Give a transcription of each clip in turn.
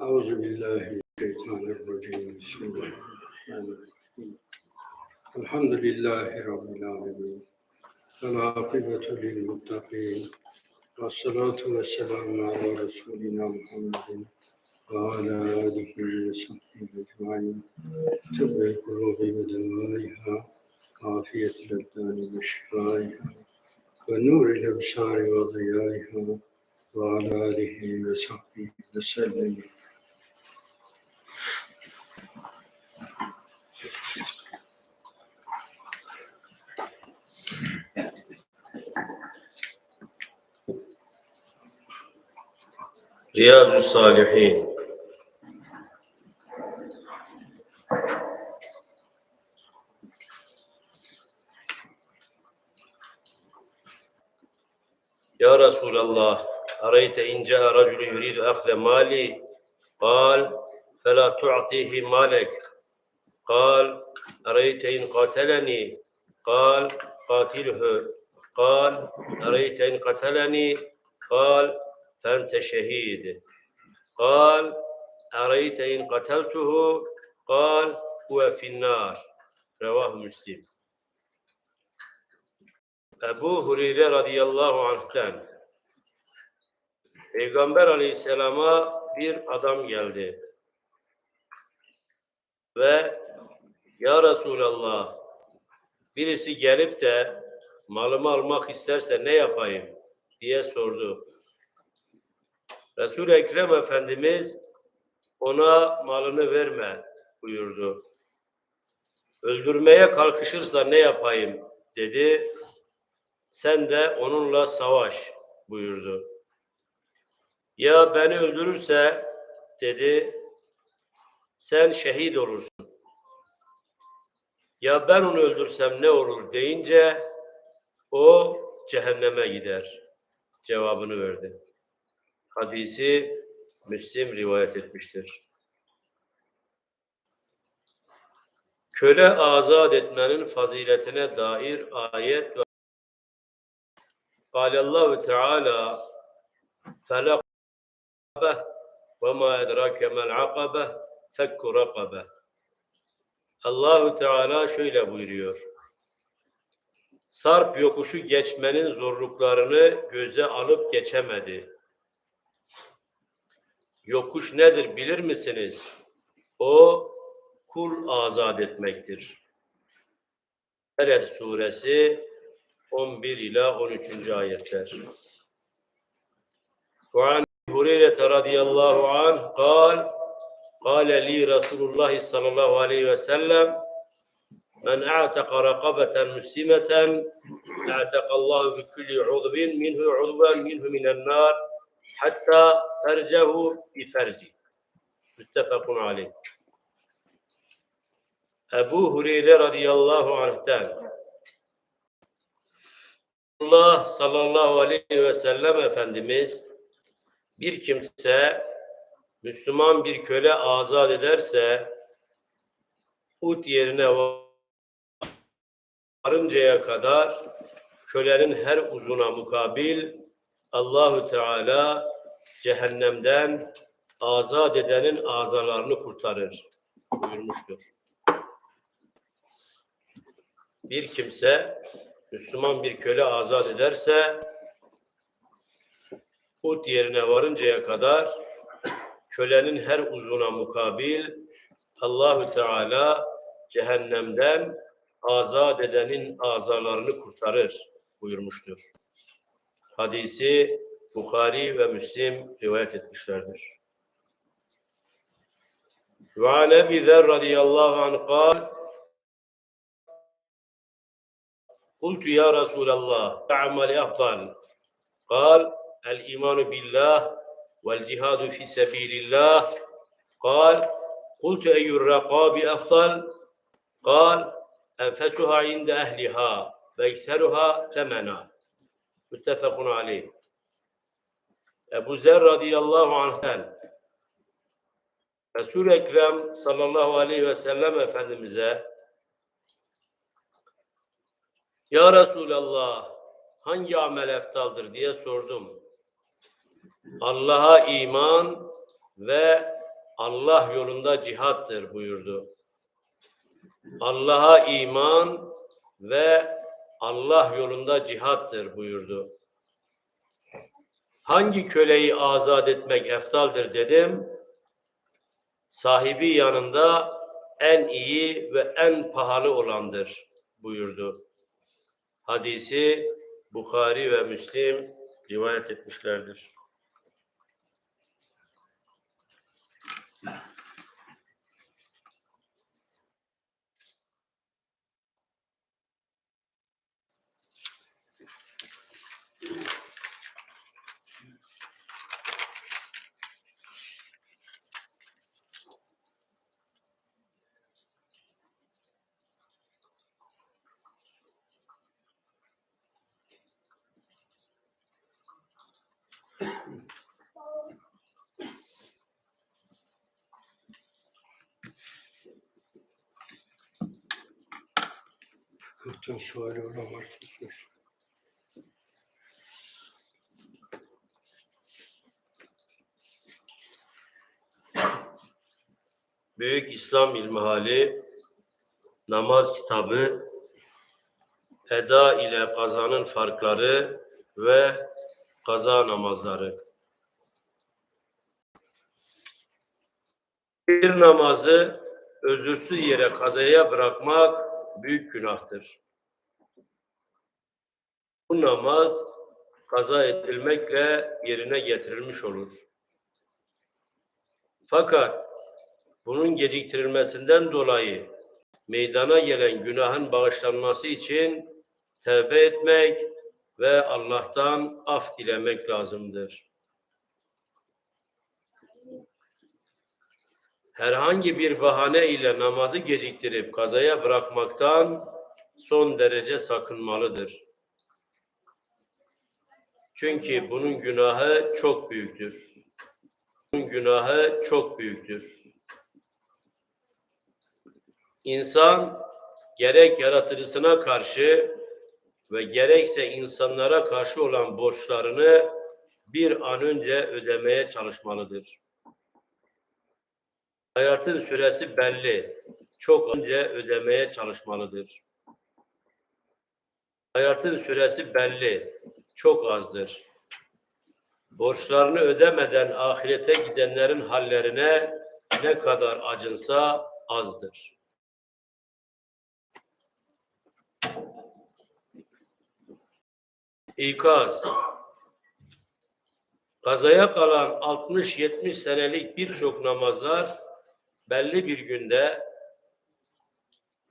أعوذ بالله من الشيطان الرجيم. بسم الله الرحمن الرحيم. الحمد لله رب العالمين. والعاقبة للمتقين. والصلاة والسلام على رسولنا محمد وعلى آله وصحبه أجمعين. طب القلوب ودوائها عافية الأبدان وشفائها ونور الأبصار وضيائها. ve ala alihi ve sahbihi ve sellem. Riyazu Salihin Ya Resulallah Arayte in ca'a raculu yuridu akhze mali قال فلا تعطيه مالك. قال أريت إن قاتلني. قال قاتله. قال أريت إن قتلني. قال فأنت شهيد. قال أريت إن قتلته. قال هو في النار. رواه مسلم. Ebu Hureyre radıyallahu anh'ten Peygamber aleyhisselama bir adam geldi ve Ya Resulallah birisi gelip de malımı almak isterse ne yapayım diye sordu. Resul-i Ekrem Efendimiz ona malını verme buyurdu. Öldürmeye kalkışırsa ne yapayım dedi. Sen de onunla savaş buyurdu. Ya beni öldürürse dedi sen şehit olursun. Ya ben onu öldürsem ne olur deyince o cehenneme gider cevabını verdi. Hadisi Müslim rivayet etmiştir. Köle azat etmenin faziletine dair ayet ve Kâlellâhu Teala felak فلقبه وما أدراك ما العقبة فك رقبة Allahu Teala şöyle buyuruyor. Sarp yokuşu geçmenin zorluklarını göze alıp geçemedi. Yokuş nedir bilir misiniz? O kul azat etmektir. Beled suresi 11 ila 13. ayetler. وعن هريرة رضي الله عنه قال قال لي رسول الله صلى الله عليه وسلم من أعتق رقبة مسلمة أعتق الله بكل عضو منه عضوا منه من النار حتى فرجه بفرجه متفق عليه Ebu Hureyre radıyallahu anh'ten Allah sallallahu aleyhi ve sellem Efendimiz bir kimse Müslüman bir köle azat ederse ut yerine varıncaya kadar kölenin her uzuna mukabil Allahü Teala cehennemden azat edenin azalarını kurtarır buyurmuştur. Bir kimse Müslüman bir köle azat ederse Hud yerine varıncaya kadar kölenin her uzuna mukabil Allahü Teala cehennemden azat edenin azalarını kurtarır buyurmuştur. Hadisi Bukhari ve Müslim rivayet etmişlerdir. Ve an Ebi Zer radıyallahu anh kal Kultu ya Resulallah ta'amali afdal Kal el imanu billah vel cihadu fi sebilillah. Kal, kultu eyyur rakabi afdal. Kal, enfesuha inde ehliha ve ikseruha temena. Müttefekun aleyh. Ebu Zer radıyallahu anh'ten Resul-i Ekrem sallallahu aleyhi ve sellem Efendimiz'e Ya Resulallah hangi amel eftaldır diye sordum. Allah'a iman ve Allah yolunda cihattır buyurdu. Allah'a iman ve Allah yolunda cihattır buyurdu. Hangi köleyi azat etmek eftaldir dedim. Sahibi yanında en iyi ve en pahalı olandır buyurdu. Hadisi Bukhari ve Müslim rivayet etmişlerdir. Fıkıhtan suali olan varsa sorsun. Büyük İslam İlmihali namaz kitabı eda ile kazanın farkları ve kaza namazları. Bir namazı özürsüz yere kazaya bırakmak büyük günahtır. Bu namaz kaza edilmekle yerine getirilmiş olur. Fakat bunun geciktirilmesinden dolayı meydana gelen günahın bağışlanması için tevbe etmek ve Allah'tan af dilemek lazımdır. Herhangi bir bahane ile namazı geciktirip kazaya bırakmaktan son derece sakınmalıdır. Çünkü bunun günahı çok büyüktür. Bunun günahı çok büyüktür. İnsan gerek yaratıcısına karşı ve gerekse insanlara karşı olan borçlarını bir an önce ödemeye çalışmalıdır. Hayatın süresi belli. Çok önce ödemeye çalışmalıdır. Hayatın süresi belli. Çok azdır. Borçlarını ödemeden ahirete gidenlerin hallerine ne kadar acınsa azdır. İkaz. Kazaya kalan 60-70 senelik birçok namazlar belli bir günde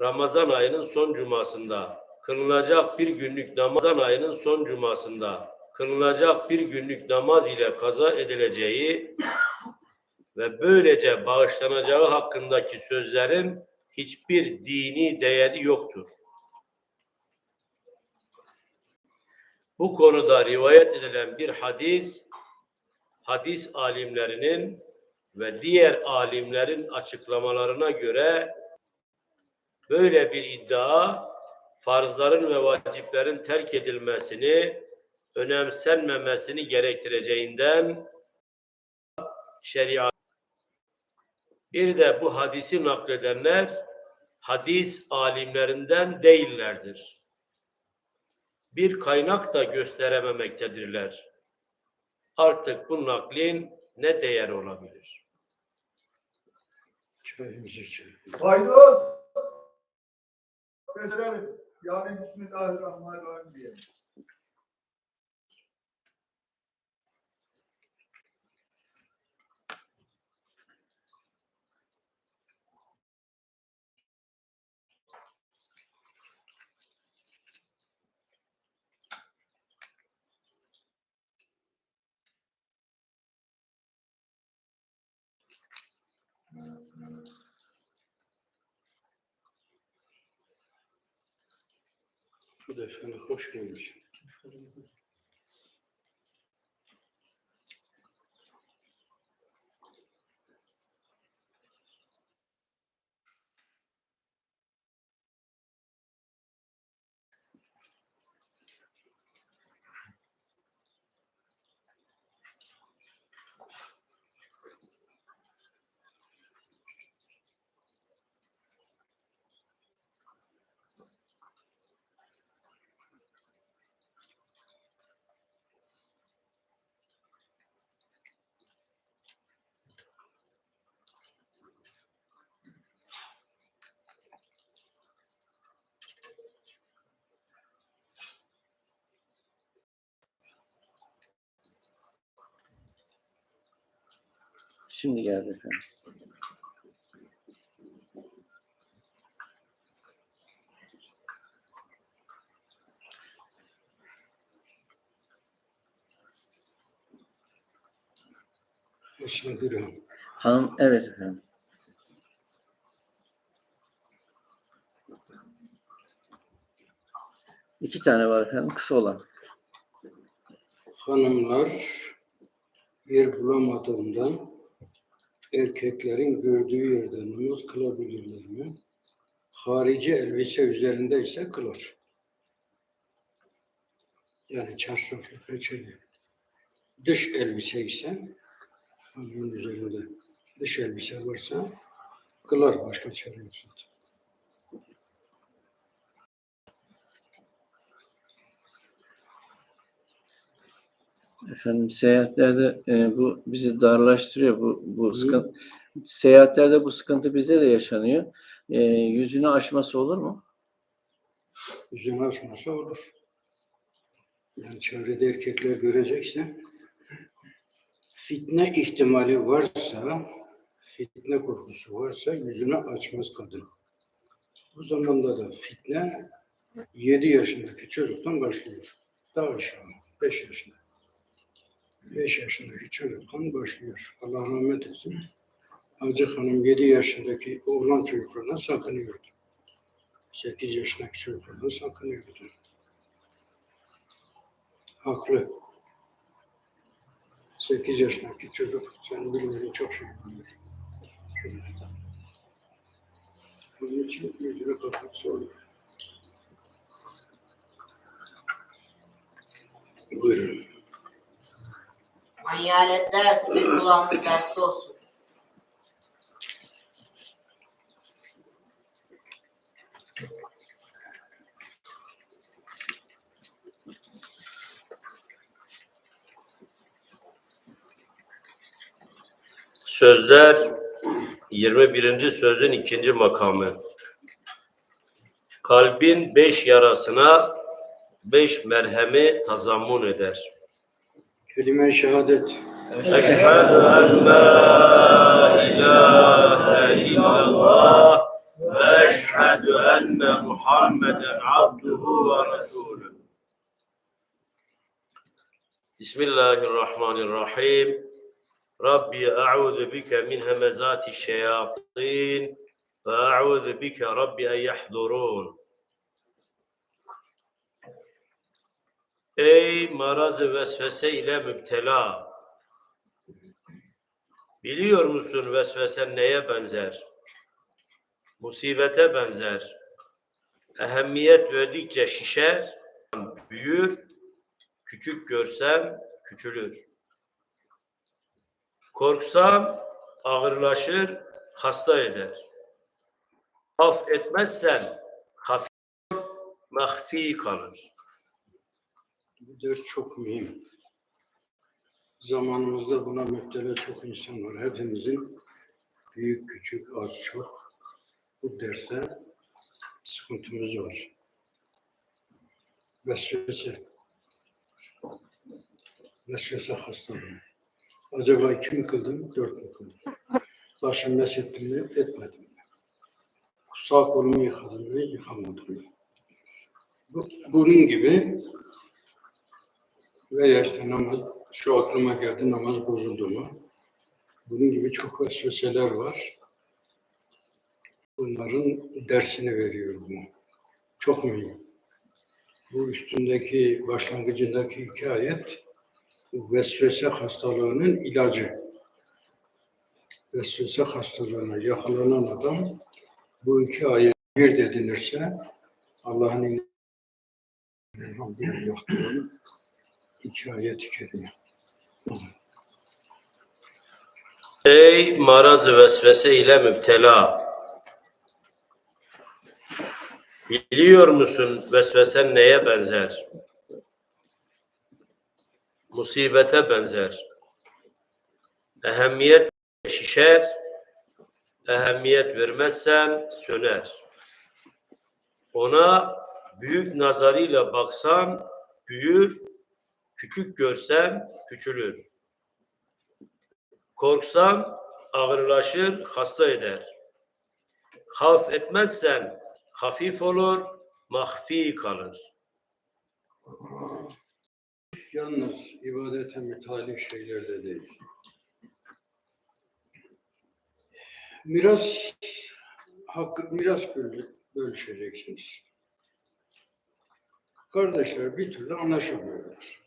Ramazan ayının son cumasında kılınacak bir günlük Ramazan ayının son cumasında kılınacak bir günlük namaz ile kaza edileceği ve böylece bağışlanacağı hakkındaki sözlerin hiçbir dini değeri yoktur. Bu konuda rivayet edilen bir hadis, hadis alimlerinin ve diğer alimlerin açıklamalarına göre böyle bir iddia farzların ve vaciplerin terk edilmesini, önemsenmemesini gerektireceğinden şeriat bir de bu hadisi nakledenler hadis alimlerinden değillerdir. Bir kaynak da gösterememektedirler. Artık bu naklin ne değer olabilir? Çayımızı içelim. Faydos. Becerelim. Yani Bismillahirrahmanirrahim diyelim. Bu da sana hoş gelmişsin. Şimdi geldi efendim. Teşekkür ederim. Hanım, evet efendim. İki tane var efendim, kısa olan. Hanımlar yer bulamadığından erkeklerin gördüğü yerde namaz kılabilirler mi? Harici elbise üzerinde ise kılar. Yani çarşaflı peçeli. Dış elbise ise hanımın üzerinde dış elbise varsa kılar başka çare yok Efendim seyahatlerde e, bu bizi darlaştırıyor. Bu, bu sıkıntı, seyahatlerde bu sıkıntı bize de yaşanıyor. E, yüzünü aşması olur mu? Yüzünü açmasa olur. Yani çevrede erkekler görecekse fitne ihtimali varsa, fitne korkusu varsa yüzünü açmaz kadın. Bu zamanda da fitne 7 yaşındaki çocuktan başlıyor. Daha aşağı, 5 yaşında. 5 yaşındaki çocuktan başlıyor. Allah rahmet etsin. Hacı Hanım 7 yaşındaki oğlan çocuklarına sakınıyordu. 8 yaşındaki çocuklardan sakınıyordu. Haklı. 8 yaşındaki çocuk sen bilmediğin çok şey biliyor. Bunun için yüzünü kapatsa olur. Buyurun. Hayalet ders ve kulağımız derste olsun. Sözler 21. sözün ikinci makamı. Kalbin beş yarasına beş merhemi tazammun eder. كلمة شهادة. أشهد أن لا إله إلا الله وأشهد أن محمدا عبده ورسوله. بسم الله الرحمن الرحيم. ربي أعوذ بك من همزات الشياطين وأعوذ بك ربي أن يحضرون. Ey marazı vesvese ile müptela! Biliyor musun vesvese neye benzer? Musibete benzer. Ehemmiyet verdikçe şişer, büyür, küçük görsen küçülür. Korksan ağırlaşır, hasta eder. Af etmezsen hafif, mahfi kalır. Bu ders çok mühim. Zamanımızda buna müptela çok insan var. Hepimizin büyük küçük az çok bu derste sıkıntımız var. Vesvese. Vesvese hastalığı. Acaba iki mi kıldım, dört mü kıldım? Başım mesettim mi, etmedim mi? Sağ kolumu yıkadım mı, yıkamadım mı? Bu, bunun gibi veya işte namaz, şu aklıma geldi namaz bozuldu mu? Bunun gibi çok vesveseler var. Bunların dersini veriyor bu. Çok mühim. Bu üstündeki başlangıcındaki iki ayet bu vesvese hastalığının ilacı. Vesvese hastalığına yakalanan adam bu iki ayet bir dedinirse Allah'ın yoktur. İki ayet-i kerime. Ey maraz vesvese ile müptela! Biliyor musun vesvesen neye benzer? Musibete benzer. Ehemmiyet şişer, ehemmiyet vermezsen söner. Ona büyük nazarıyla baksan büyür, küçük görsen küçülür. Korksan ağırlaşır, hasta eder. Havf etmezsen hafif olur, mahfi kalır. Yalnız ibadete mütalif şeylerde değil. Miras hakkı miras böl bölüşeceksiniz. Kardeşler bir türlü anlaşamıyorlar.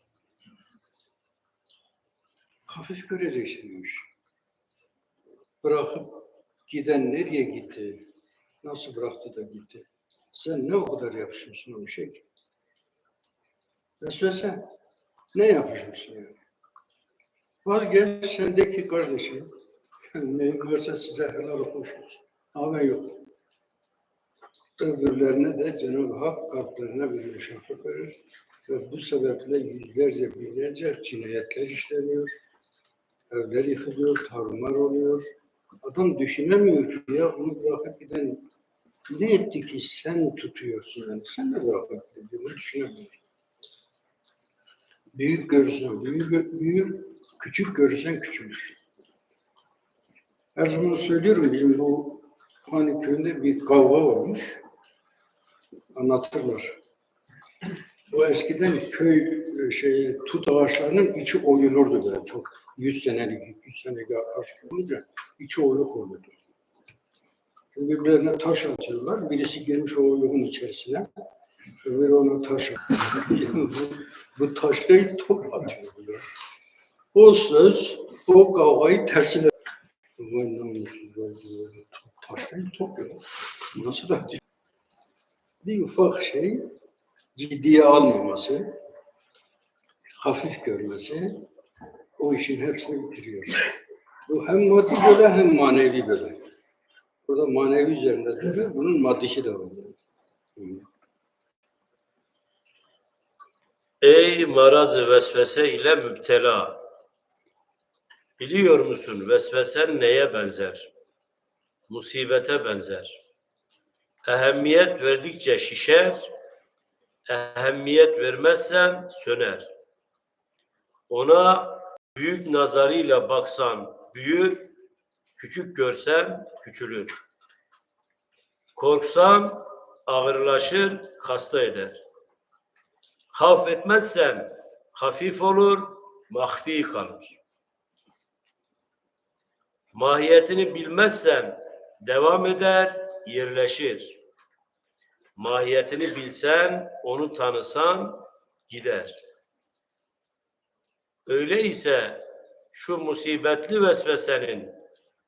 Hafif göreceksin o işi. Bırakıp giden nereye gitti? Nasıl bıraktı da gitti? Sen ne o kadar yapışmışsın o işe ki? Vesvese. Ne yapışmışsın yani? Vazgeç sendeki kardeşim. Ne varsa size helal hoş olsun. Ama yok. Öbürlerine de Cenab-ı Hak kalplerine bir müşafak verir. Ve bu sebeple yüzlerce, binlerce cinayetler işleniyor. Evler yıkılıyor, tarumlar oluyor. Adam düşünemiyor ki ya onu bırakıp giden ne etti ki sen tutuyorsun yani. Sen de bırakıp gidin. Bunu düşünemiyor. Büyük görürsen büyük, büyür, küçük görürsen küçülür. Her zaman söylüyorum bizim bu hani köyünde bir kavga olmuş. Anlatırlar. Bu eskiden köy e, şey tut ağaçlarının içi oyulurdu böyle çok. 100 senelik, 200 senelik ağaç olunca içi oyuk olurdu. Şimdi birbirlerine taş atıyorlar. Birisi gelmiş o oyuğun içerisine. Öbürü ona taş atıyor. bu, bu top atıyor ya. O söz o kavgayı tersine Vay namussuz vay diyor. Taş top ya. Nasıl atıyor? Bir ufak şey ciddiye almaması, hafif görmesi o işin hepsini bitiriyor. Bu hem maddi böyle hem manevi böyle. Burada manevi üzerinde duruyor, bunun maddisi de var. Ey marazı vesvese ile müptela. Biliyor musun vesvesen neye benzer? Musibete benzer. Ehemmiyet verdikçe şişer, ehemmiyet vermezsen söner. Ona büyük nazarıyla baksan büyür, küçük görsen küçülür. Korksan ağırlaşır, hasta eder. Havf etmezsen hafif olur, mahfi kalır. Mahiyetini bilmezsen devam eder, yerleşir. Mahiyetini bilsen, onu tanısan gider. Öyleyse şu musibetli vesvesenin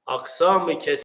aksamı kes